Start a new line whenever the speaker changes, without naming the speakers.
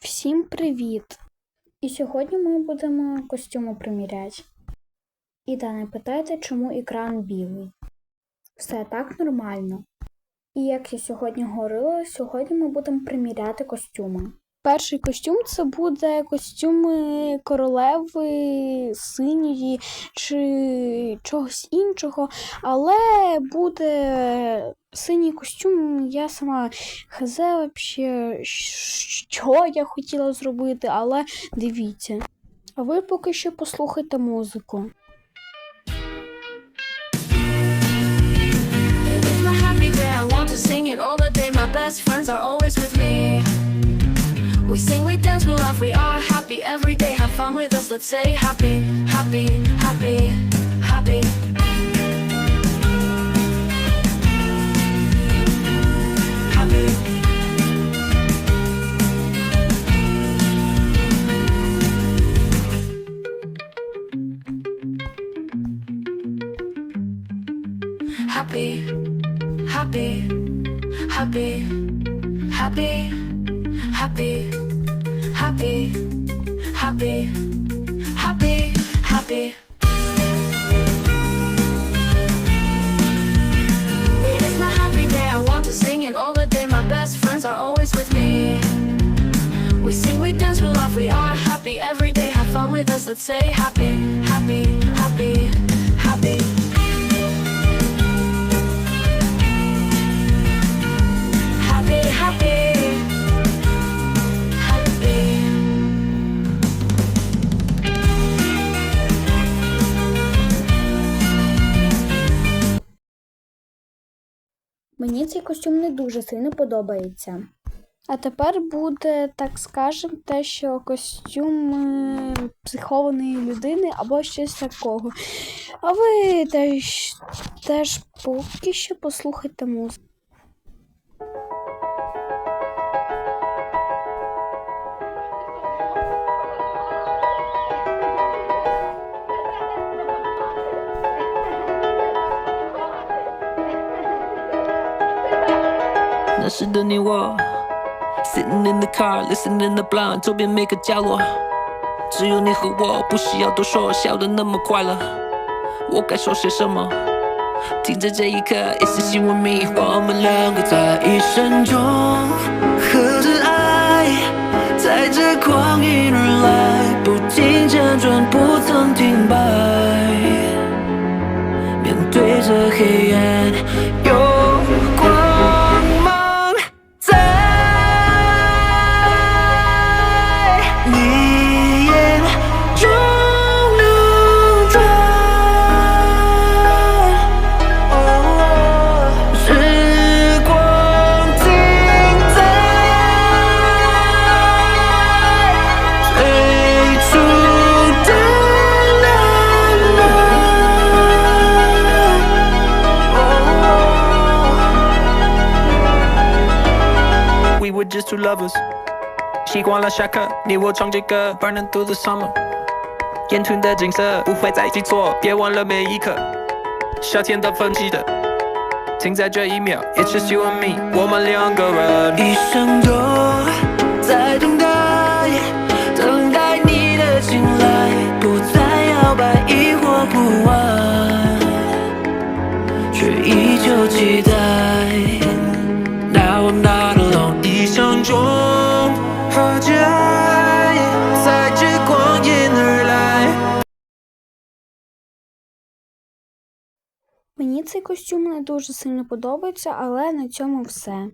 Всім привіт! І сьогодні ми будемо костюми приміряти. І та не питайте, чому екран білий. Все так нормально. І як я сьогодні говорила, сьогодні ми будемо приміряти костюми. Перший костюм це буде костюми королеви синьої чи чогось іншого, але буде синій костюм, я сама хз вообще, що я хотіла зробити, але дивіться. А ви поки що послухайте музику.
I want to sing it all the day. My best friends are always with me. We sing, we dance, we laugh, we are happy every day. Have fun with us, let's say happy, happy, happy, happy. Happy. Happy, happy, happy, happy, happy, happy, happy, happy, happy. It is my happy day, I want to sing all the day. My best friends are always with me. We sing, we dance, we laugh, we are happy every day. Have fun with us, let's say happy, happy, happy. Happy,
Мені цей костюм не дуже сильно подобається. А тепер буде, так скажем, те, що костюм е, психованої людини або щось такого. А ви теж, теж поки що послухайте музику. "
那时的你我，sitting in the car listening the blunt，周边每个角落，只有你和我，不需要多说，笑得那么快乐。我该说些什么？停在这一刻，It's just you and me，我们两个在一生中合着爱，在这光阴而来，不停辗转，不曾停摆。面对着黑暗，just two lovers，习惯了下课，你我唱着歌，Burning through the summer。眼前的景色不会再记错，别忘了每一刻。夏天的风记得，停在这一秒，It's just you and me，我们两个人，一生都在等待，等待你的青睐，不再摇摆，疑惑不安，却依旧期待。
Мені цей костюм не дуже сильно подобається, але на цьому все.